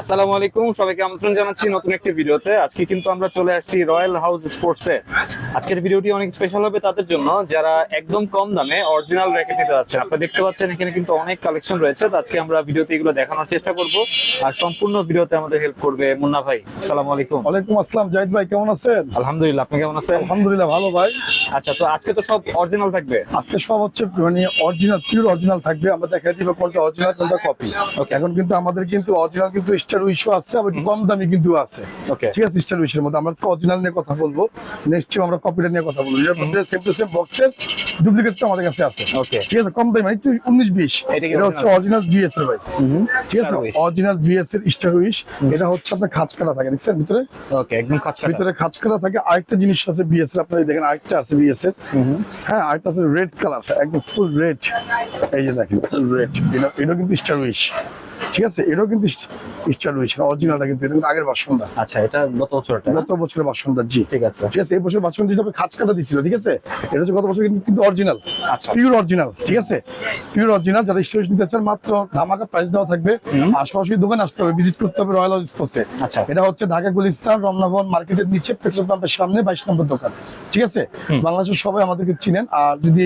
আসসালামু আলাইকুম সবাইকে আমন্ত্রণ জানাচ্ছি নতুন একটি ভিডিওতে। আজকে কিন্তু আমরা চলে আসছি রয়্যাল হাউস স্পোর্টসে আজকের ভিডিওটি অনেক স্পেশাল হবে তাদের জন্য। যারা একদম কম দামে অরিজিনাল র্যাকেট নিতে যাচ্ছেন আপনারা দেখতে পাচ্ছেন এখানে কিন্তু অনেক কালেকশন রয়েছে। আজকে আমরা ভিডিওতে এগুলো দেখানোর চেষ্টা করব। আর সম্পূর্ণ ভিডিওতে আমাদের হেল্প করবে মুন্না ভাই। আসসালামু আলাইকুম। ওয়ালাইকুম আসসালাম জাহিদ ভাই কেমন আছেন? আলহামদুলিল্লাহ আপনি কেমন আছেন? আলহামদুলিল্লাহ ভালো ভাই। আচ্ছা তো আজকে তো সব অরিজিনাল থাকবে? আজকে সব হচ্ছে মানে অরিজিনাল পিওর অরিজিনাল থাকবে। আমরা দেখাই দিব কোনটা অরিজিনাল কোনটা কপি এখন কিন্তু আমাদের কিন্তু অরিজিনাল কিন্তু স্টার উইশও আছে আবার কম দামি কিন্তু আছে। ঠিক আছে স্টার উইশের মধ্যে। আমরা অরিজিনাল নিয়ে কথা বলব। নেক্সট টাইম আমরা কপিটা নিয়ে কথা বলব। যেটার মধ্যে সেম টু সেম বক্সের ডুপ্লিকেটটা আমাদের কাছে আছে। ঠিক আছে কম দামি মানে উনিশ বিশ। এটা হচ্ছে অরিজিনাল ভিএস এর ভাই। ঠিক আছে অরিজিনাল ভিএস এর স্টার উইশ এটা হচ্ছে আপনার খাঁচ কাটা থাকে দেখছেন? ভিতরে? ওকে একদম খাঁচা ভিতরে খাঁচ করা থাকে। আরেকটা জিনিস আছে বিএস এর আপনারা দেখেন আরেকটা আছে বিএস এর। হ্যাঁ আরেকটা আছে রেড কালার একদম ফুল রেড এই যে দেখেন রেড এটা এটা কিন্তু স্টার উইশ ঠিক আছে এটাও কিন্তু স্টার উইশ অরিজিনালটা কিন্তু এটা কিন্তু আগের বাসনটা আচ্ছা এটা গত বছরটা? গত বছরের বাসনটা জি। ঠিক আছে। ঠিক আছে এই বছর বাসন হিসাবে খাঁচ কাটা দিছিল ঠিক আছে? এটা হচ্ছে গত বছর কিন্তু- কিন্তু অরিজিনাল আচ্ছা। পিওর অরিজিনাল ঠিক আছে? পিওর অরিজিনাল যারা স্টোরেজ নিতে চান মাত্র ধামাকা প্রাইস দেওয়া থাকবে। সরাসরি দোকানে আসতে হবে ভিজিট করতে হবে রয়্যাল হাউস স্পোর্টসে আচ্ছা। এটা হচ্ছে ঢাকা গুলিস্তান রমনাভবন মার্কেটের নিচে পেট্রোল পাম্পের সামনে বাইশ নম্বর দোকান। ঠিক আছে? বাংলাদেশের সবাই আমাদেরকে চিনেন। আর যদি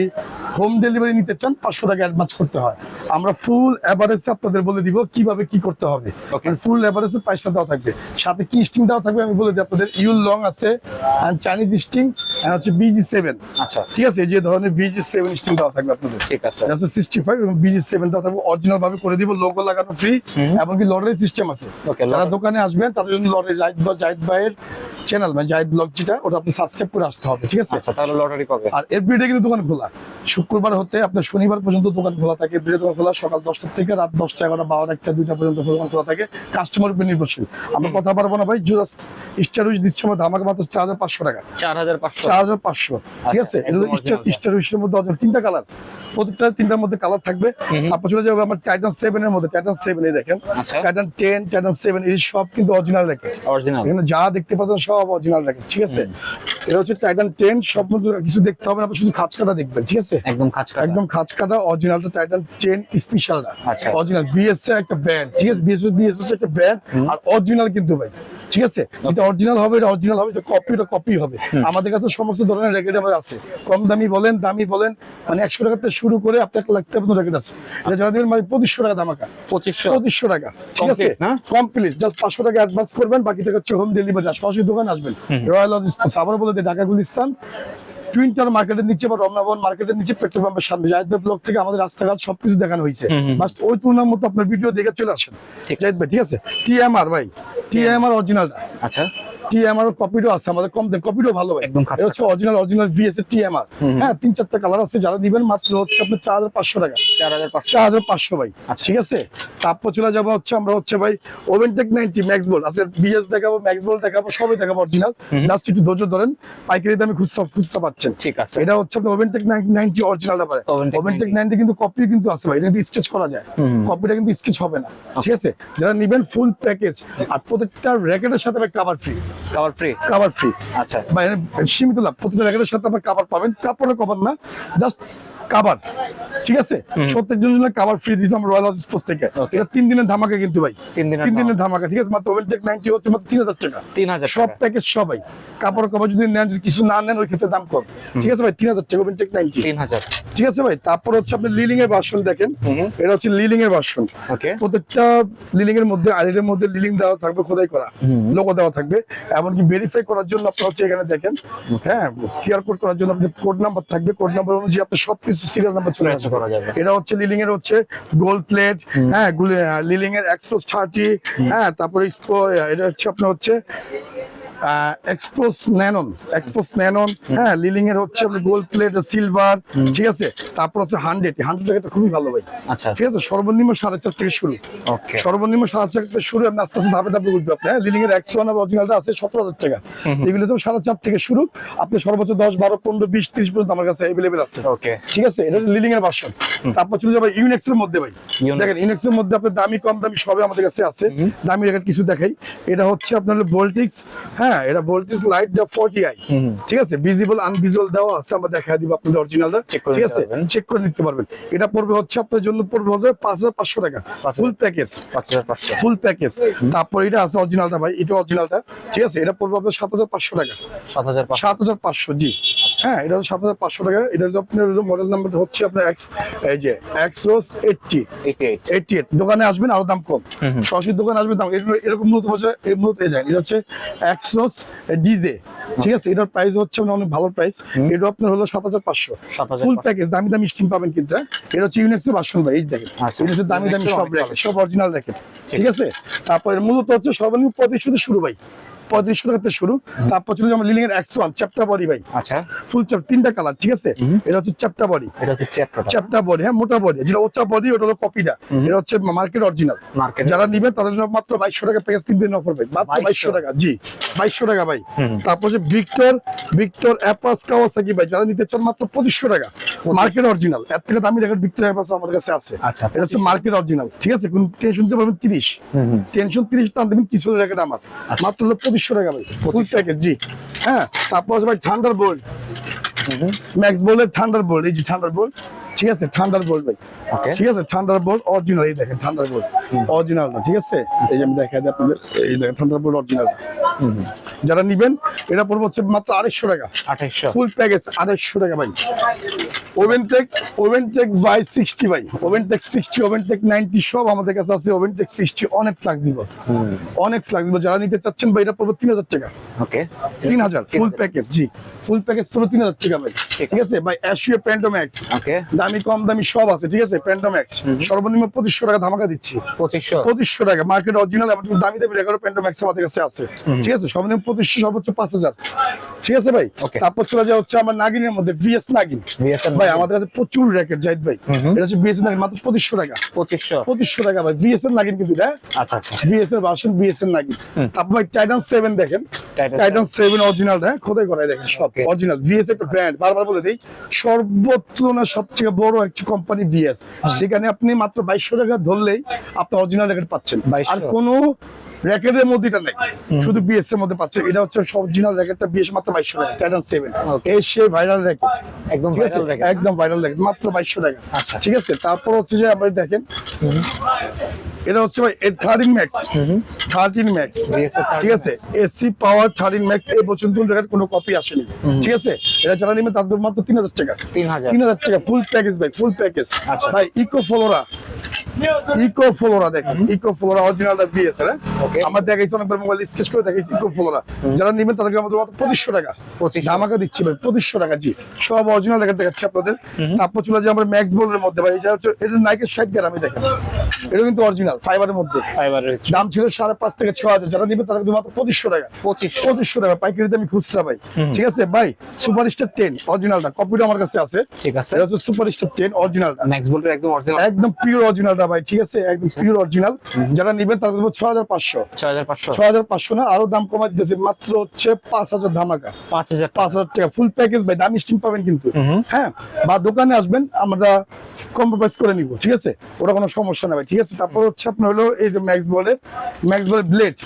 হোম ডেলিভারি নিতে চান পাঁচশো টাকা অ্যাডভান্স করতে হয়। আমরা ফুল অ্যাভারেজে আপনাদের বলে দিব কীভাবে কি করতে হবে? ফুল অ্যাভারেজের প্রাইসটা দেওয়া থাকবে। সাথে কি স্টিং দেওয়া থাকবে আমি বলে দিই আপনাদের ইউল লং আছে চাইনিজ স্টিং হচ্ছে বিজি সেভেন আচ্ছা। ঠিক আছে যে ধরনের বিজি সেভেন স্টিং দেওয়া থাকবে আপনাদের। ঠিক আছে। আচ্ছা হচ্ছে সিক্সটি ফাইভ এবং বিজি সেভেন দেওয়া থাকবে অরিজিনাল ভাবে করে দিব লোগো লাগানো ফ্রি এমনকি লটারি সিস্টেম আছে। যারা দোকানে আসবেন তাদের জন্য লটারি জাহিদ বা জাহিদ ভাইয়ের চ্যানেল মানে জাহিদ ব্লগ যেটা ওটা আপনি সাবস্ক্রাইব করে আসতে হবে ঠিক আছে? আচ্ছা তাহলে লটারি কবে আর এভরিডে কিন্তু দোকান খোলা। শুক্রবার হতে আপনার শনিবার পর্যন্ত দোকান খোলা থাকে এভরিডে দোকান খোলা সকাল দশটা থেকে রাত দশটা এগারোটা বারোটা একটা দুইটা পর্যন্ত দোকান খোলা থাকে। কাস্টমার উপর নির্ভরশীল। আমরা কথা পারব না ভাই জাস্ট স্টার উইচ দিচ্ছে আমার ধামাকা মাত্র চার হাজার পাঁচশো টাকা। চার হাজার পাঁচশো। চার হাজার পাঁচশো ঠিক আচ্ছা, আছে এটা স্টার উইশের মধ্যে original তিনটা কালার প্রত্যেকটা তিনটার মধ্যে কালার থাকবে। তারপর চলে যাবে আমার টাইটান সেভেন এর মধ্যে। টাইটান সেভেন এই দেখেন। আচ্ছা। টাইটান টেন টাইটান সেভেন এই সব কিন্তু অরিজিনাল র্যাকেট অরিজিনাল যা দেখতে পাচ্ছেন সব অরিজিনাল র্যাকেট ঠিক আছে? এটা হচ্ছে টাইটান টেন সব কিছু দেখতে হবে না শুধু খাঁচ কাটা দেখবেন ঠিক আছে? একদম খাঁচ কাটা। একদম খাঁচ কাটা অরিজিনালটা টাইটান টেন স্পেশালটা। অরিজিনাল বিএস এর একটা ব্র্যান্ড ঠিক আছে? বিএস বিএস হচ্ছে একটা ব্র্যান্ড আর অরিজিনাল কিন্তু ভাই ঠিক আছে? অরিজিনাল হবে এটা অরিজিনাল হবে কপি এটা কপি হবে। আমাদের কাছে সমস্ত ধরনের র্যাকেট আমার আছে। কম দামি বলেন দামি বলেন মানে একশো টাকা থেকে শুরু করে আপনার এক লাখ টাকা র্যাকেট আছে। এটা যারা দেবেন মানে পঁচিশশো টাকা দামাকা পঁচিশশো। পঁচিশশো টাকা ঠিক আছে? কমপ্লিট জাস্ট পাঁচশো টাকা অ্যাডভান্স করবেন বাকি টাকা হচ্ছে হোম ডেলিভারি সরাসরি দোকানে আসবেন। রয়্যাল আবার বলে ঢাকা গুলিস্তান টুইন্টার মার্কেটের নিচে বা রমনাবন মার্কেটের নিচে পেট্রোল পাম্পের সামনে জাহিদ ভাই ব্লক থেকে আমাদের রাস্তাঘাট সবকিছু দেখানো হয়েছে। বাস্ট ওই তুলনার মতো আপনার ভিডিও দেখে চলে আসেন। ঠিক জাহিদ ভাই ঠিক আছে? টিএমআর ভাই টিএমআর অরিজিনালটা আচ্ছা। টিএমআর কপিটাও আছে আমাদের কম দেন কপিটাও ভালো একদম হচ্ছে অরিজিনাল অরিজিনাল ভিএস টিএমআর হ্যাঁ তিন চারটা কালার আছে যারা দিবেন মাত্র হচ্ছে আপনার চার হাজার পাঁচশো টাকা। চার হাজার চার হাজার পাঁচশো ভাই। আচ্ছা। ঠিক আছে? তারপর চলে যাব হচ্ছে আমরা হচ্ছে ভাই oven tech ninety max bolt আজকে বিএস দেখাবো ম্যাক্স বোল্ট দেখাবো সবই দেখাবো অরিজিনাল জাস্ট একটু ধৈর্য ধরেন পাইকারি দামে খুচরা খুচরা পাচ্ছেন। ঠিক আছে। এটা হচ্ছে আপনার ওভেনটেক নাইনটি অরিজিনালটা পারে ওভেনটেক নাইনটি কিন্তু কপি কিন্তু আছে ভাই এটা কিন্তু স্কেচ করা যায়। কপিটা কিন্তু স্কেচ হবে না। ঠিক আছে? যারা নিবেন ফুল প্যাকেজ আর প্রত্যেকটা র্যাকেটের সাথে cover free cover free cover free আচ্ছা। মানে সীমিত লাভ। প্রতিটা র্যাকেটের সাথে আপনার কভার পাবেন। কাপড়ের কভার না। জাস্ট কাভার ঠিক আছে? প্রত্যেকজন জন্য কাভার ফ্রি দিয়েছিলাম রয়্যাল হাউস স্পোর্টস থেকে। এটা তিন দিনের ধামাকা কিন্তু ভাই। তিন দিনের ধামাকা। ঠিক আছে? মাত্র ওভেন টেক নাইনটি হচ্ছে মাত্র তিন হাজার টাকা। তিন হাজার সব প্যাকেজ সবাই। কাপড় কভার যদি নেন কিছু না নেন ওই ক্ষেত্রে দাম কম। ঠিক আছে ভাই? তিন হাজার টাকা ওভেন টেক নাইনটি তিন হাজার। ঠিক আছে ভাই? তারপর হচ্ছে আপনি লিলিং এর ভার্সন দেখেন। এটা হচ্ছে লিলিং এর ওকে প্রত্যেকটা লিলিং এর মধ্যে আইলের মধ্যে লিলিং দেওয়া থাকবে খোদাই করা। লোগো দেওয়া থাকবে। এমনকি ভেরিফাই করার জন্য আপনার হচ্ছে এখানে দেখেন। হ্যাঁ কিউআর কোড করার জন্য আপনার কোড নাম্বার থাকবে কোড নাম্বার অনুযায়ী আপনার সবকিছু সিরিয়াল নাম্বার চলে আসবে। এটা হচ্ছে লিলিং এর হচ্ছে গোল্ড প্লেট হ্যাঁ লিলিং এর এক্সপ্রোস থার্টি হ্যাঁ তারপরে এটা হচ্ছে আপনার হচ্ছে এক্সপোস ন্যানন এক্সপোস ন্যানন হ্যাঁ লিলিং এর হচ্ছে গোল্ড প্লেট সিলভার ঠিক আছে? তারপর হচ্ছে হান্ড্রেড হান্ড্রেড টাকাটা খুবই ভালো ভাই। আচ্ছা। ঠিক আছে? সর্বনিম্ন সাড়ে চার থেকে শুরু। সর্বনিম্ন সাড়ে চার থেকে শুরু আপনি আস্তে আস্তে ধাপে ধাপে উঠবে আপনি হ্যাঁ? লিলিং এর একশো ওয়ান অরিজিনালটা আছে সতেরো হাজার টাকা। এগুলো তো সাড়ে চার থেকে শুরু। আপনি সর্বোচ্চ দশ বারো পনেরো বিশ ত্রিশ পর্যন্ত আমার কাছে অ্যাভেলেবেল আছে। ওকে ঠিক আছে? এটা লিলিং এর ভার্সন তারপর চলে যাবে ইউনেক্স এর মধ্যে ভাই। দেখেন ইউনেক্স এর মধ্যে আপনার দামি কম দামি সবই আমাদের কাছে আছে। দামি রেখার কিছু দেখাই। এটা হচ্ছে আপনার ভোল্টিক্স হ্যাঁ হ্যাঁ এটা ভোল্টেজ লাইট দা 40 আই ঠিক আছে? ভিজিবল আনভিজিবল দেওয়া আছে আমরা দেখা দিব আপনাদের অরিজিনালটা ঠিক আছে? চেক করে নিতে পারবেন। এটা পড়বে হচ্ছে আপনার জন্য পড়বে হচ্ছে 5500 টাকা। ফুল প্যাকেজ পাঁচ হাজার পাঁচশো। ফুল প্যাকেজ তারপর এটা আছে অরিজিনালটা ভাই এটা অরিজিনালটা ঠিক আছে? এটা পড়বে আপনার 7500 টাকা। সাত হাজার পাঁচশো। সাত হাজার পাঁচশো জি। হ্যাঁ এটা সাত হাজার পাঁচশো টাকা। এটা আপনার মডেল নাম্বার হচ্ছে আপনার এক্স এই যে X rose eighty eighty eight দোকানে আসবেন আরও দাম কম। সরাসরি দোকানে আসবেন দাম এরকম- মূলত হচ্ছে এই মূলত এই এটা হচ্ছে এক্স রোজ ডিজে ঠিক আছে? এটার প্রাইস হচ্ছে আপনার অনেক ভালো প্রাইস এটা আপনার হলো সাত হাজার পাঁচশো। ফুল প্যাকেজ দামি দামি স্টিম পাবেন কিন্তু হ্যাঁ? এটা হচ্ছে ইউনিক্সের ভার্সন ভাই এই দেখেন। আচ্ছা। ইউনিক্সের দামি দামি সব র্যাকেট সব অরিজিনাল র্যাকেট ঠিক। আছে? তারপর মূলত হচ্ছে সর্বনিম্ন থেকে শুরু ভাই। পঁয়ত্রিশশো টাকা থেকে শুরু তারপর চলে যাব লিলিং এর ওয়ান চ্যাপ্টা বডি ভাই। আচ্ছা। ফুল চাপ তিনটা কালার ঠিক আছে? এটা হচ্ছে চ্যাপ্টা বডি এটা হচ্ছে চ্যাপ্টা বডি হ্যাঁ মোটা বডি যেটা ওচা বডি ওটা হলো কপিটা এটা হচ্ছে মার্কেট অরিজিনাল যারা নিবেন তাদের জন্য মাত্র বাইশশো টাকা প্যাকেজ তিন দিন অফার ভাই। মাত্র বাইশশো। টাকা জি বাইশশো টাকা ভাই। তারপর হচ্ছে ভিক্টর ভিক্টর অ্যাপাস কাওয়াসাকি ভাই। যারা নিতে চান মাত্র পঁচিশশো টাকা। মার্কেট অরিজিনাল এর থেকে দামি রেখে ভিক্টর অ্যাপাস আমাদের কাছে আছে। আচ্ছা, এটা হচ্ছে মার্কেট অরিজিনাল ঠিক আছে? কোন টেনশন দিতে পারবেন তিরিশ। টেনশন তিরিশ টান দেবেন কিছু রেখে আমার। মাত্র হলো পঁচিশশো টাকা ভাই ফুল প্যাকেজ জি। হ্যাঁ তারপর আছে ভাই থান্ডার বোল্ট ম্যাক্স বোল্টের থান্ডার বোল্ট এই যে থান্ডার বোল্ট ঠিক আছে? থান্ডার বোল্ট ভাই। ঠিক আছে? থান্ডার বোল্ট অরিজিনাল এই দেখেন থান্ডার বোল্ট অরিজিনাল না ঠিক আছে? এই যে আমি দেখাই দিই আপনাদের এই দেখেন থান্ডার বোল্ট অরিজিনাল যারা নিবেন এটা পড়বে হচ্ছে মাত্র আড়াইশো টাকা। আঠাইশশো ফুল প্যাকেজ আড়াইশো টাকা ভাই। Oven tech oven tech by sixty ভাই। Oven tech sixty oven tech ninety সব আমাদের কাছে আছে। ওভেন টেক সিক্সটি অনেক ফ্লেক্সিবল অনেক ফ্লেক্সিবল যারা নিতে চাচ্ছেন ভাই এটা পড়বে তিন হাজার টাকা। ওকে তিন হাজার। ফুল প্যাকেজ জি। ফুল প্যাকেজ পুরো তিন হাজার টাকা ভাই। ঠিক আছে। ভাই অ্যাশিও প্যান্টোম্যাক্স ওকে দামি কম দামি সব আছে। ঠিক আছে? প্যান্টোম্যাক্স সর্বনিম্ন পঁচিশশো টাকা ধামাকা দিচ্ছি। পঁচিশশো। পঁচিশশো টাকা। মার্কেট অরিজিনাল দামি দামি রেকর্ড প্যান্টোম্যাক্স আমাদের কাছে আছে। ঠিক আছে? সর্বনিম্ন পঁচিশশো সর্বোচ্চ পাঁচ হাজার। ঠিক আছে ভাই? তারপর চলে যাওয়া হচ্ছে আমার নাগিনের মধ্যে ভিএস নাগিন। ভাই আমাদের কাছে প্রচুর র্যাকেট জাহিদ ভাই। এটা হচ্ছে বিএস নাগিন মাত্র পঁচিশশো টাকা। পঁচিশশো। পঁচিশশো টাকা ভাই। ভিএস এর নাগিন কিন্তু এটা আচ্ছা আচ্ছা। ভিএস এর ভার্সন ভিএস এর নাগিন। তারপর ভাই টাইটান সেভেন দেখেন। টাইটান সেভেন অরিজিনাল হ্যাঁ? খোদাই করাই দেখেন সব. অরিজিনাল ভিএস একটা ব্র্যান্ড বারবার বলে দিই সর্বতুলনা সবচেয়ে বড় একটি কোম্পানি ভিএস সেখানে আপনি মাত্র বাইশশো টাকা ধরলেই আপনি অরিজিনাল র্যাকেট পাচ্ছেন। 2200 আর কোনো র্যাকেটের মধ্যে এটা নেই শুধু বিএস এর মধ্যে পাচ্ছেন এটা হচ্ছে অরিজিনাল র্যাকেটটা বিএস মাত্র বাইশশো টাকা। টাইটান সেভেন এই সে ভাইরাল র্যাকেট। একদম viral racket। একদম ভাইরাল র্যাকেট। মাত্র বাইশশো টাকা। আচ্ছা। ঠিক আছে? তারপর হচ্ছে যে আপনি দেখেন। এটা হচ্ছে ভাই thirteen max thirteen max VS এর 13 ঠিক আছে? এসি পাওয়ার থার্টিন ম্যাক্স এই পর্যন্ত রেখার কোনো কপি আসেনি। ঠিক আছে? এটা যারা নেবেন তাদের মাত্র তিন হাজার টাকা। তিন হাজার। তিন হাজার টাকা। ফুল প্যাকেজ ভাই। ফুল প্যাকেজ আচ্ছা। ভাই ইকো ফ্লোরা ইকো ফ্লোরা দেখেন। ইকো ফ্লোরা অরিজিনালটা. আমরা দেখাইছি অনেকবার মোবাইল স্কেচ করে দেখাইছি ইকো ফ্লোরা যারা নেবেন তাদেরকে আমাদের মাত্র পঁচিশশো টাকা। 2500 ধামাকা দিচ্ছি ভাই পঁচিশশো টাকা জি। সব অরিজিনাল দেখা দেখাচ্ছি আপনাদের। তারপর চলে যায় আমরা ম্যাক্স বোলের মধ্যে ভাই এটা হচ্ছে এটা নাইকের ষাট গ্রাম আমি দেখেন। এটা কিন্তু অরিজিনাল ফাইবারের মধ্যে। দাম ছিল সাড়ে পাঁচ থেকে ছ হাজার। যারা নিবে তাদেরকে মাত্র পঁচিশশো টাকা। পঁচিশশো। টাকা পাইকারিতে আমি খুচরা ভাই। ঠিক আছে? ভাই সুপার স্টার টেন অরিজিনালটা কপিটা আমার কাছে আছে। ঠিক আছে। এটা হচ্ছে সুপার স্টার টেন অরিজিনালটা ম্যাক্স একদম অরিজিনাল একদম পিওর অরিজিনালটা ভাই ঠিক আছে? একদম পিওর অরিজিনাল যারা নেবেন তাদের হাজার পাঁচশো। ছয় হাজার পাঁচশো। ছ হাজার পাঁচশো না আরও দাম কমাই দিতেছে মাত্র হচ্ছে পাঁচ হাজার ধামাকা। পাঁচ হাজার পাঁচ হাজার টাকা ফুল প্যাকেজ ভাই দামি স্টিম পাবেন কিন্তু। হ্যাঁ বা দোকানে আসবেন আমরা কম্প্রোমাইজ করে নিব ঠিক আছে? ওটা কোনো সমস্যা না ভাই ঠিক আছে? তারপর হচ্ছে আপনার হলো এই যে ম্যাক্স বলের ম্যাক্স বলের ব্লেড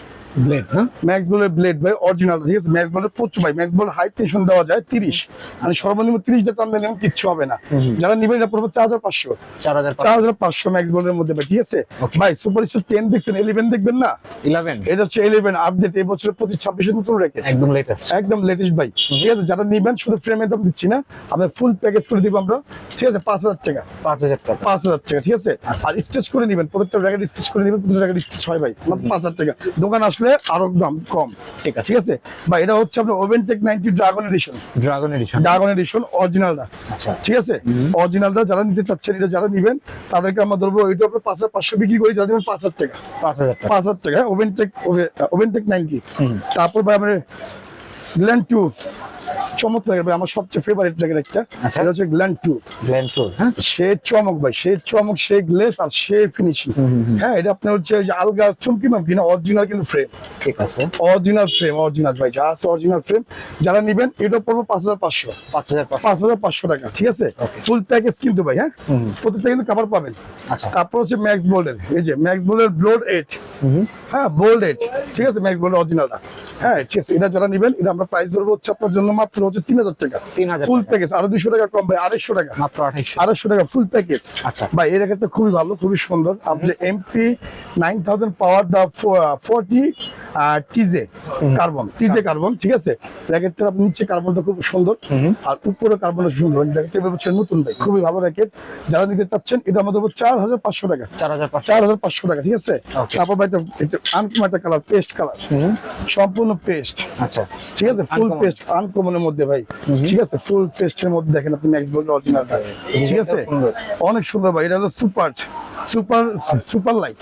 ব্লেড হ্যাঁ? ম্যাক্স বলের ব্লেড ভাই অরিজিনাল ঠিক আছে? ম্যাক্স বলের প্রচুর ভাই। ম্যাক্স বল হাই টেনশন দেওয়া যায় তিরিশ। মানে সর্বনিম্ন তিরিশ টাকা কিচ্ছু হবে না। যারা নিবেন এটা পড়বে চার হাজার পাঁচশো। চার হাজার পাঁচশো। ম্যাক্স বলের মধ্যে ভাই ঠিক আছে? ভাই সুপার স্টার টেন দেখছেন ইলেভেন দেখবেন না? ইলেভেন এটা হচ্ছে ইলেভেন আপডেট এই বছর পঁচিশ ছাব্বিশের নতুন রেখে একদম লেটেস্ট একদম লেটেস্ট ভাই। ঠিক আছে? যারা নিবেন শুধু ফ্রেমের দাম দিচ্ছি না আপনার ফুল প্যাকেজ করে দিব আমরা। ঠিক আছে? পাঁচ হাজার টাকা। পাঁচ হাজার টাকা। পাঁচ হাজার টাকা ঠিক আছে? আচ্ছা। আর স্টেচ করে নিবেন প্রত্যেকটা র্যাকেট স্টেচ করে নিবেন প্রত্যেকটা র্যাকেট স্টেচ হয় ভাই। পাঁচ হাজার টাকা। দোকান আসলে আরও দাম কম। ঠিক আছে। ঠিক আছে? বা এটা হচ্ছে আপনার oven tech ninety dragon edition dragon edition dragon edition অরিজিনালটা আচ্ছা। ঠিক আছে? অরিজিনালটা যারা নিতে চাচ্ছেন এটা যারা নিবেন তাদেরকে আমরা ধরবো এটা আপনার পাঁচ হাজার পাঁচশো বিক্রি করি যারা নেবেন পাঁচ হাজার টাকা। পাঁচ হাজার টাকা। পাঁচ হাজার টাকা oven tech oven tech ninety তারপর ভাই আমরা গ্ল্যান্ড টু চমৎকার ভাই আমার সবচেয়ে ফেভারিট র্যাকেট একটা। আচ্ছা। এটা হচ্ছে গ্ল্যান্ড টু গ্ল্যান্টুর হ্যাঁ? সে চমক ভাই সে চমক সে গ্লেস আর সে ফিনিশিং হ্যাঁ এটা আপনার হচ্ছে আলগা চমকি মামকি না অরিজিনাল কিন্তু ফ্রেম ঠিক আছে। অরিজিনাল ফ্রেম অরিজিনাল ভাই যা আছে অরিজিনাল ফ্রেম যারা নিবেন এটা পড়ব পাঁচ হাজার পাঁচশো। পাঁচ হাজার পাঁচ হাজার পাঁচশো টাকা ঠিক আছে? ফুল প্যাকেজ কিন্তু ভাই হ্যাঁ? প্রত্যেকটা কিন্তু কাভার পাবেন। আচ্ছা। তারপর হচ্ছে ম্যাক্স বোল্ডের এই যে ম্যাক্স বোল্ডের ব্লোড এইট হ্যাঁ বোল্ড এইট ঠিক আছে? ম্যাক্স বোল্ডের অরিজিনালটা হ্যাঁ ঠিক আছে। এটা যারা নিবেন এটা আমরা প্রাইস ধরবো হচ্ছে আপনার জন্য মাত্র হচ্ছে তিন হাজার টাকা। ফুল প্যাকেজ আরও দুশো টাকা কম ভাই আড়াইশো টাকা। মাত্র আড়াইশো। টাকা ফুল প্যাকেজ আচ্ছা। ভাই এর একটা খুবই ভালো খুবই সুন্দর। আপনি MP nine thousand power the forty TJ carbon TJ carbon ঠিক আছে? র্যাকেটটা আপনি নিচে কার্বনটা খুব সুন্দর। আর উপরে কার্বনটা সুন্দর। র্যাকেটটা হচ্ছে নতুন ভাই। খুবই ভালো র্যাকেট যারা নিতে চাচ্ছেন এটা আমাদের চার হাজার পাঁচশো টাকা। চার হাজার পাঁচশো। টাকা ঠিক আছে? তারপর ভাই এটা আনকম একটা কালার পেস্ট কালার সম্পূর্ণ পেস্ট আচ্ছা। ঠিক আছে? ফুল। পেস্ট আনকমনের মধ্যে ভাই। ঠিক আছে? ফুল পেস্টের মধ্যে দেখেন আপনি ম্যাক্স বোল্ড অরিজিনালটা ঠিক আছে? অনেক সুন্দর ভাই। এটা হলো সুপার সুপার সুপার লাইট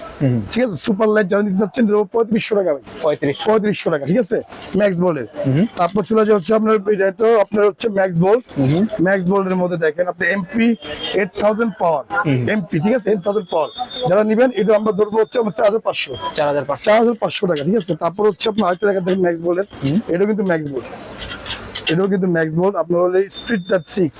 ঠিক আছে? সুপার লাইট যারা নিতে চাচ্ছেন পঁয়ত্রিশশো টাকা ভাই। পঁয়ত্রিশ পঁয়ত্রিশশো টাকা। ঠিক আছে? ম্যাক্স তারপর চলে হচ্ছে আপনার এটা তো আপনার হচ্ছে ম্যাক্স ম্যাক্স মধ্যে দেখেন আপনি MP eight thousand power MP ঠিক আছে? এইট থাউজেন্ড পাওয়ার যারা নিবেন এটা আমরা ধরবো হচ্ছে আমার চার হাজার পাঁচশো। চার হাজার পাঁচশো। টাকা। ঠিক আছে? তারপর হচ্ছে আপনার আরেকটা টাকা দেখেন ম্যাক্স এটাও কিন্তু ম্যাক্স বোল্ড এটাও কিন্তু ম্যাক্স বোল্ড আপনার হলে স্ট্রিট দ্যাট সিক্স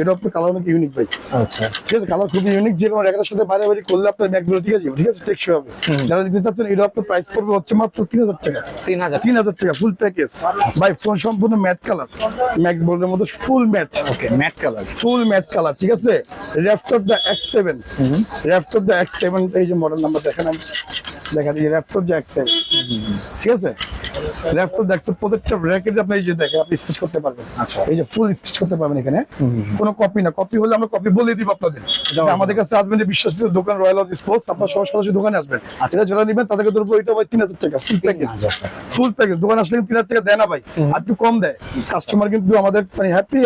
এটা আপনার কালার অনেক ইউনিক ভাই। আচ্ছা। ঠিক আছে কালার খুবই ইউনিক যে কোনো র্যাকেটের সাথে বাইরে বাইরে করলে আপনার ম্যাক্স বোল্ড ঠিক আছে ঠিক আছে টেকসই হবে। যারা দিতে চাচ্ছেন এটা আপনার প্রাইস পড়বে হচ্ছে মাত্র তিন হাজার টাকা। তিন হাজার। তিন হাজার টাকা ফুল প্যাকেজ ভাই ফোন সম্পূর্ণ ম্যাট কালার ম্যাক্স বোল্ডের মধ্যে full matte okay matte colour full matte colour ঠিক আছে? Raptor the X seven Raptor the X seven এই যে মডেল নাম্বার দেখেন আমি। দেখা দ্য ঠিক আছে? দ্য প্রত্যেকটা র্যাকেট আপনি এই যে দেখেন আপনি স্টিচ করতে পারবেন। আচ্ছা। এই যে ফুল স্টিচ করতে পারবেন এখানে। কোনো কপি না। কপি হলে আমরা কপি বলে দিব আপনাদের। আমাদের কাছে আসবেন বিশ্বাসিত দোকান রয়্যাল অফ স্পোর্টস আপনার সরাসরি সরাসরি দোকানে আসবেন। আচ্ছা। এটা যারা নিবেন তাদেরকে ধরবো এটা ভাই তিন হাজার টাকা ফুল প্যাকেজ ফুল প্যাকেজ দোকান আসলে তিন হাজার টাকা দেয় না ভাই। আর একটু কম দেয়। কাস্টমার কিন্তু আমাদের মানে হ্যাপি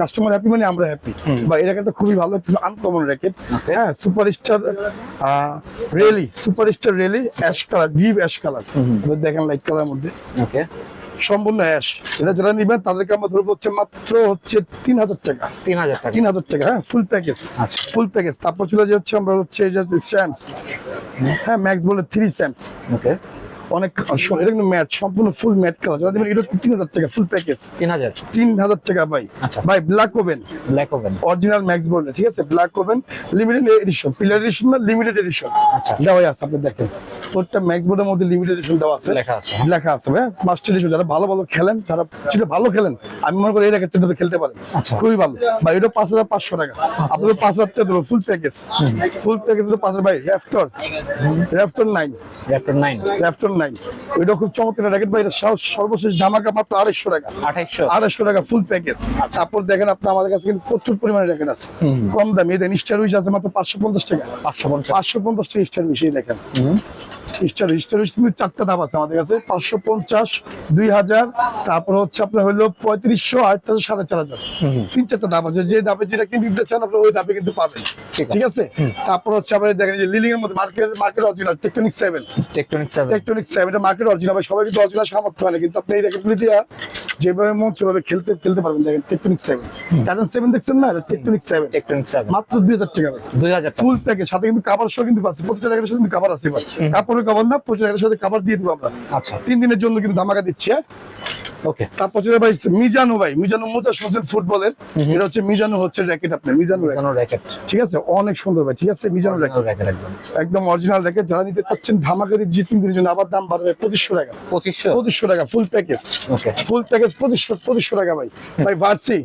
কাস্টমার হ্যাপি মানে আমরা হ্যাপি বা এই র্যাকেটটা খুবই ভালো আনকমন র্যাকেট হ্যাঁ super star rally super star rally ash colour deep ash colour দেখেন লাইট কালার মধ্যে। ওকে সম্পূর্ণ অ্যাশ এটা যারা নিবেন তাদেরকে আমরা ধরবো হচ্ছে মাত্র হচ্ছে তিন হাজার টাকা। তিন হাজার টাকা। তিন হাজার টাকা হ্যাঁ ফুল প্যাকেজ আচ্ছা। ফুল প্যাকেজ তারপর চলে যাচ্ছে আমরা হচ্ছে এটা হ্যাঁ ম্যাক্স বলে থ্রি স্যামস ওকে অনেক এটা কিন্তু ম্যাট সম্পূর্ণ ফুল ম্যাট কালার যারা নেবেন এটা তিন হাজার টাকা ফুল প্যাকেজ তিন হাজার? তিন হাজার টাকা ভাই। আচ্ছা। ভাই black oven black oven original max বলে ঠিক আছে? Black oven limited edition pillar edition না লিমিটেড এডিশন আচ্ছা। দেওয়া আছে আপনি দেখেন। প্রত্যেকটা ম্যাক্স বোর্ডের মধ্যে লিমিটেড এডিশন দেওয়া আছে। লেখা আছে। লেখা আছে ভাই। মাস্টার এডিশন যারা ভালো ভালো খেলেন যারা ভালো খেলেন আমি মনে করি এই র্যাকেটটা ধরে খেলতে পারেন। আচ্ছা। খুবই ভালো। ভাই এটা পাঁচ হাজার পাঁচশো টাকা। আপনাদের পাঁচ হাজার টাকা দেবো ফুল প্যাকেজ ফুল প্যাকেজ পাঁচ হাজার ভাই Raptor Raptor nine Raptor nine Raptor nine ওইটা খুব চমৎকার র্যাকেট ভাই এটা সর্বশেষ ধামাকা মাত্র আড়াইশো টাকা। আঠাইশশো আড়াইশো টাকা ফুল প্যাকেজ তারপর দেখেন আপনি আমাদের কাছে কিন্তু প্রচুর পরিমাণে র্যাকেট আছে। কম দামি এদের স্টার উইচ আছে মাত্র পাঁচশো পঞ্চাশ টাকা। পাঁচশো পঞ্চাশ। পাঁচশো পঞ্চাশ টাকা স্টার উইচ দেখেন। স্টার স্টার কিন্তু চারটা ধাপ আছে আমাদের কাছে পাঁচশো পঞ্চাশ দুই হাজার তারপর হচ্ছে আপনার হলো পঁয়ত্রিশশো আর সাড়ে চার হাজার। তিন চারটা ধাপ আছে যে ধাপে যেটা কিনতে দিতে চান আপনি ওই ধাপে কিন্তু পাবেন। ঠিক আছে। তারপর হচ্ছে আবার দেখেন যে লিলিং এর মধ্যে market market original tectonic seven tectonic seven tectonic seven market original সবাই কিন্তু অরিজিনাল সামর্থ্য হয় না কিন্তু আপনি এই র্যাকেটগুলি দিয়ে যেভাবে মন সেভাবে খেলতে খেলতে পারবেন দেখেন টেকটনিক সেভেন টাইটান সেভেন দেখছেন না? টেকটনিক সেভেন টেকটনিক সেভেন মাত্র দুই হাজার টাকা। দুই হাজার ফুল প্যাকেজ সাথে কিন্তু কাবার শো কিন্তু পাচ্ছে প্রত্যেকটা সাথে কিন্তু আছে কাপড়ের কাবার না র্যাকেটের সাথে কাবার দিয়ে দিব আমরা। আচ্ছা। তিন দিনের জন্য কিন্তু ধামাকা দিচ্ছি হ্যাঁ? ওকে। তারপর ভাই মিজানু ভাই মিজানু শুনছেন ফুটবলের। এটা হচ্ছে মিজানু হচ্ছে র্যাকেট আপনার মিজানু র্যাকেট। ঠিক আছে? অনেক সুন্দর ভাই ঠিক আছে? মিজানু র্যাকেট। একদম। Original racket. যারা নিতে চাচ্ছেন ধামাকা দিয়ে তিন দিনের জন্য আবার দাম বাড়বে পঁচিশশো টাকা। পঁচিশশো? পঁচিশশো টাকা ফুল প্যাকেজ ওকে। ফুল প্যাকেজ পঁচিশশো পঁচিশশো টাকা ভাই। ভাই ভার্সি।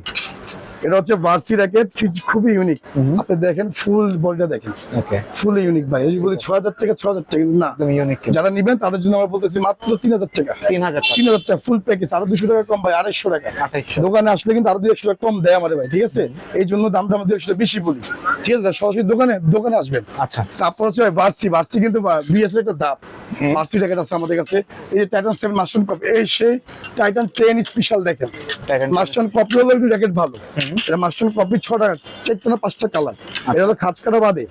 এটা হচ্ছে ভার্সি র্যাকেট খুবই ইউনিক আপনি দেখেন ফুল বডিটা দেখেন। ওকে ফুল ইউনিক ভাই। এই বলি ছয় হাজার টাকা ছ হাজার টাকা না। একদম ইউনিক যারা নিবেন তাদের জন্য আমরা বলতেছি মাত্র তিন হাজার টাকা। তিন হাজার টাকা। তিন হাজার টাকা ফুল প্যাকেজ আরও দুশো টাকা কম ভাই আড়াইশো টাকা। দোকানে আসলে কিন্তু আরও দুই টাকা কম দেয় আমাদের ভাই ঠিক আছে? এই জন্য দামটা আমাদের একশো বেশি বলি। ঠিক আছে সরাসরি দোকানে দোকানে আসবেন। আচ্ছা। তারপর হচ্ছে ভার্সি ভার্সি কিন্তু বিএস একটা দাম। ভার্সি র্যাকেট আছে আমাদের কাছে। এই যে টাইটান সেভেন মাস্টার কপ এই সেই টাইটান টেন স্পেশাল দেখেন। মাস্টার কপি হলো র্যাকেট ভালো। এটা মাস্টার কপি ছ টাকা চারটা না পাঁচটা কালার। এটা হলো খাঁচ কাটা বাদে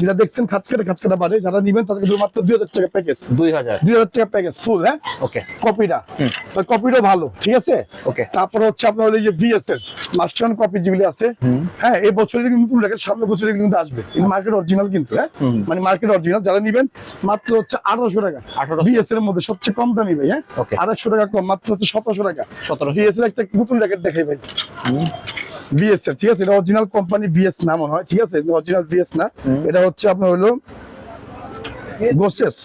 যেটা দেখছেন খাঁচ কাটা খাঁচ কাটা বাদে যারা নিবেন তাদেরকে শুধুমাত্র দুই হাজার টাকা প্যাকেজ দুই হাজার। দুই হাজার টাকা প্যাকেজ ফুল হ্যাঁ? ওকে কপিটা। কপিটা ভালো ঠিক আছে? ওকে তারপরে হচ্ছে আপনার হলো যে ভিএস এর মাস্টার কপি যেগুলি আছে হ্যাঁ এই বছরের কিন্তু নতুন রেখে সামনের বছরে কিন্তু আসবে। মার্কেট অরিজিনাল কিন্তু হ্যাঁ? মানে মার্কেট অরিজিনাল যারা নিবেন মাত্র হচ্ছে আঠারোশো টাকা। 1800 ভিএস এর মধ্যে সবচেয়ে কম দামি ভাই হ্যাঁ. আড়াইশো টাকা কম মাত্র হচ্ছে সতেরোশো টাকা। সতেরো ভিএস এর একটা নতুন র্যাকেট দেখাই ভাই। ভিএস এর ঠিক আছে? এটা অরিজিনাল কোম্পানি ভিএস না মনে হয়। ঠিক আছে? অরিজিনাল ভিএস না। এটা হচ্ছে আপনার হলো গোসেস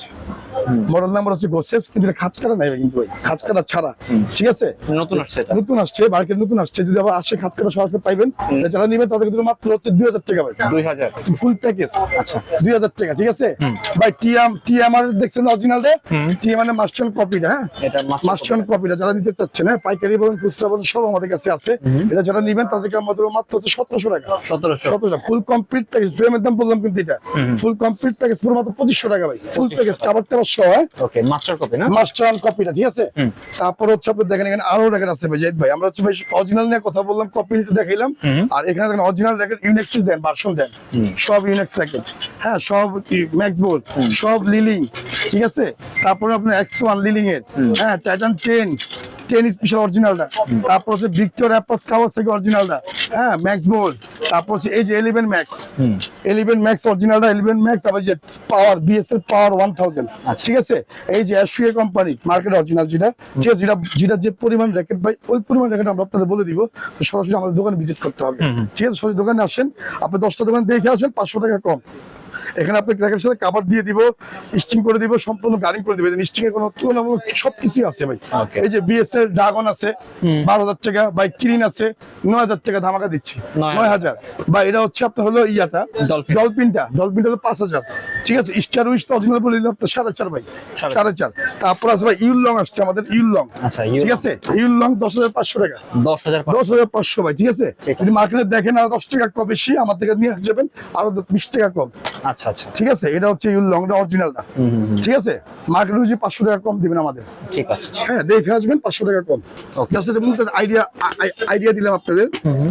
মডেল নাম্বার হচ্ছে গোসেস কিন্তু এটা খাঁচ কাটা নাই কিন্তু ভাই খাঁচ কাটা ছাড়া। ঠিক আছে? নতুন আসছে নতুন আসছে মার্কেট নতুন আসছে যদি আবার আসে খাত করে সরাসরি পাইবেন। যারা নিবেন তাদের কিন্তু মাত্র হচ্ছে দুই হাজার টাকা ভাই। দুই হাজার। ফুল প্যাকেজ আচ্ছা। দুই হাজার টাকা ঠিক আছে? ভাই টিএম টিএমআর দেখছেন অরিজিনাল রে হুম। টিএমআর মাস্টার কপিটা হ্যাঁ? এটা মাস্টার কপিটা যারা নিতে চাচ্ছেন হ্যাঁ পাইকারি বলেন খুচরা বলেন সব আমাদের কাছে আছে। এটা যারা নিবেন তাদেরকে আমাদের মাত্র হচ্ছে সতেরোশো টাকা। সতেরোশো। সতেরোশো ফুল কমপ্লিট প্যাকেজ ফ্রেমের দাম বললাম কিন্তু এটা। ফুল কমপ্লিট প্যাকেজ পুরো মাত্র পঁচিশশো টাকা ভাই। ফুল প্যাকেজ কাবার সহ ওকে মাস্টার কপি না? মাস্টার কপিটা ঠিক আছে? তারপর হচ্ছে আপনি দেখেন এখানে আরও রেকর্ড আছে ভাই। ভাই আমরা হচ্ছে অরিজিনাল নিয়ে কথা বললাম কপি দেখাইলাম। আর এখানে দেখেন অরিজিনাল রেকর্ড ইউনেক্স দেন ভার্সন দেন। সব ইউনেক্স রেকর্ড হ্যাঁ সব ম্যাক্স সব লিলিং ঠিক আছে? তারপরে আপনার এক্স ওয়ান লিলিং এর। হ্যাঁ টাইটান টেন টেন স্পেশাল অরিজিনালটা। তারপর হচ্ছে ভিক্টর অ্যাপাস কাওয়াসাকি অরিজিনালটা। হ্যাঁ ম্যাক্স তারপর হচ্ছে এই যে এলিভেন ম্যাক্স। এলিভেন ম্যাক্স অরিজিনালটা এলিভেন ম্যাক্স তারপর যে power BSL power one thousand আচ্ছা। ঠিক আছে? এই যে অ্যাশুয়ে কোম্পানি মার্কেট অরিজিনাল যেটা ঠিক আছে? যেটা যেটা যে পরিমাণ র্যাকেট ভাই ওই পরিমাণ র্যাকেট আমরা আপনাদের বলে দিব তো সরাসরি আমাদের দোকানে ভিজিট করতে হবে। ঠিক আছে? সরাসরি দোকানে আসেন আপনি দশটা দোকান দেখে আসেন পাঁচশো টাকা কম। এখানে আপনি র্যাকের সাথে কাভার দিয়ে দিব স্টিং করে দিব সম্পূর্ণ গাড়ি করে দিবে স্টিং এর কোনো তুলনামূলক সবকিছু আছে ভাই। এই যে বিএস এর ড্রাগন আছে বারো হাজার টাকা বাই কিরিন আছে নয় হাজার টাকা ধামাকা দিচ্ছি। নয় হাজার। বা এটা হচ্ছে আপনার হলো ইয়াটা। ডলফিনটা ডলফিনটা হলো পাঁচ হাজার। ঠিক আছে স্টার উইস অরিজিনাল বলে দিলাম সাড়ে চার ভাই। সাড়ে চার। তারপর আছে ভাই ইউল লং আসছে আমাদের ইউল লং আচ্ছা ঠিক আছে ইউল লং দশ হাজার পাঁচশো টাকা। দশ হাজার দশ হাজার পাঁচশো ভাই ঠিক আছে? ঠিক আছে। যদি মার্কেটে দেখেন আর দশ টাকা কম বেশি আমার থেকে নিয়ে যাবেন আরও বিশ টাকা কম। আচ্ছা আচ্ছা। ঠিক আছে এটা হচ্ছে ইউল লংটা অরিজিনালটা ঠিক আছে? মার্কেটে যে পাঁচশো টাকা কম দিবেন আমাদের। ঠিক আছে। হ্যাঁ দেখে আসবেন পাঁচশো টাকা কম. জাস্ট এটা আইডিয়া আইডিয়া দিলাম আপনাদের।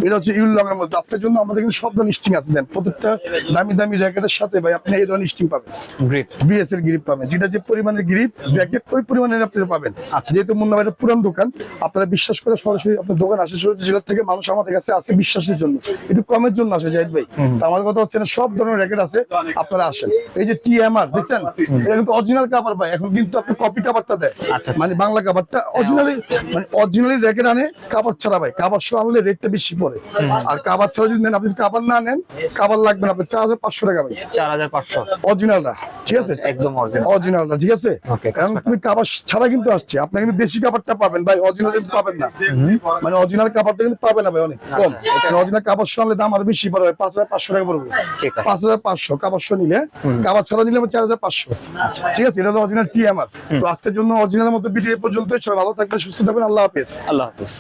এটা হচ্ছে ইউল লং এর মধ্যে জন্য আমাদের কিন্তু সব ধরনের স্টিং আছে। দেন প্রত্যেকটা দামি দামি জ্যাকেটের সাথে ভাই আপনি এই ধরনের স্টিং পাবেন। গ্রিপ ভিএস এর গ্রিপ পাবেন। যেটা যে পরিমাণের গ্রিপ জ্যাকেট ওই পরিমাণের আপনারা পাবেন। আচ্ছা। যেহেতু মুন্না ভাইয়ের পুরান দোকান আপনারা বিশ্বাস করে সরাসরি আপনার দোকান আসে জেলার থেকে মানুষ আমাদের কাছে আসে বিশ্বাসের জন্য। একটু কমের জন্য আসে জাহিদ ভাই। আমার কথা হচ্ছে না সব ধরনের র্যাকেট আছে। আপনারা আসেন। এই যে টিএমআর দেখছেন? এটা কিন্তু অরিজিনাল কাভার ভাই। এখন কিন্তু আপনি কপি কাভারটা দেয়। মানে বাংলা কাভারটা অরিজিনালি মানে অরিজিনালি র্যাকেট আনে কাভার ছাড়া ভাই। কাভার সহ আনলে রেটটা বেশি পড়ে। আর কাভার ছাড়া যদি নেন আপনি কাভার না নেন কাভার লাগবে না। আপনার চার হাজার পাঁচশো টাকা ভাই। চার হাজার পাঁচশো। অরিজিনালটা ঠিক আছে? একদম অরিজিনাল অরিজিনালটা ঠিক আছে? এখন তুমি কাবার ছাড়া কিন্তু আসছে। আপনি কিন্তু দেশি কাবারটা পাবেন ভাই। অরিজিনাল কিন্তু পাবেন না। মানে অরিজিনাল কাবারটা কিন্তু পাবেন না ভাই অনেক কম। অরিজিনাল কাবার আনলে দাম আরও বেশি পড়বে পাঁচ হাজার পাঁচশো টাকা পড়বে। ঠিক আছে। পাঁচ হাজার পাঁচশো কাবার নিলে কাবার ছাড়া নিলে চার হাজার পাঁচশো। আচ্ছা। ঠিক আছে এটা তো অরিজিনাল টি আমার। তো আজকের জন্য অরিজিনাল মতো ভিডিও পর্যন্ত সবাই ভালো থাকবেন সুস্থ থাকবেন। আল্লাহ হাফিজ। আল্লাহ হাফিজ।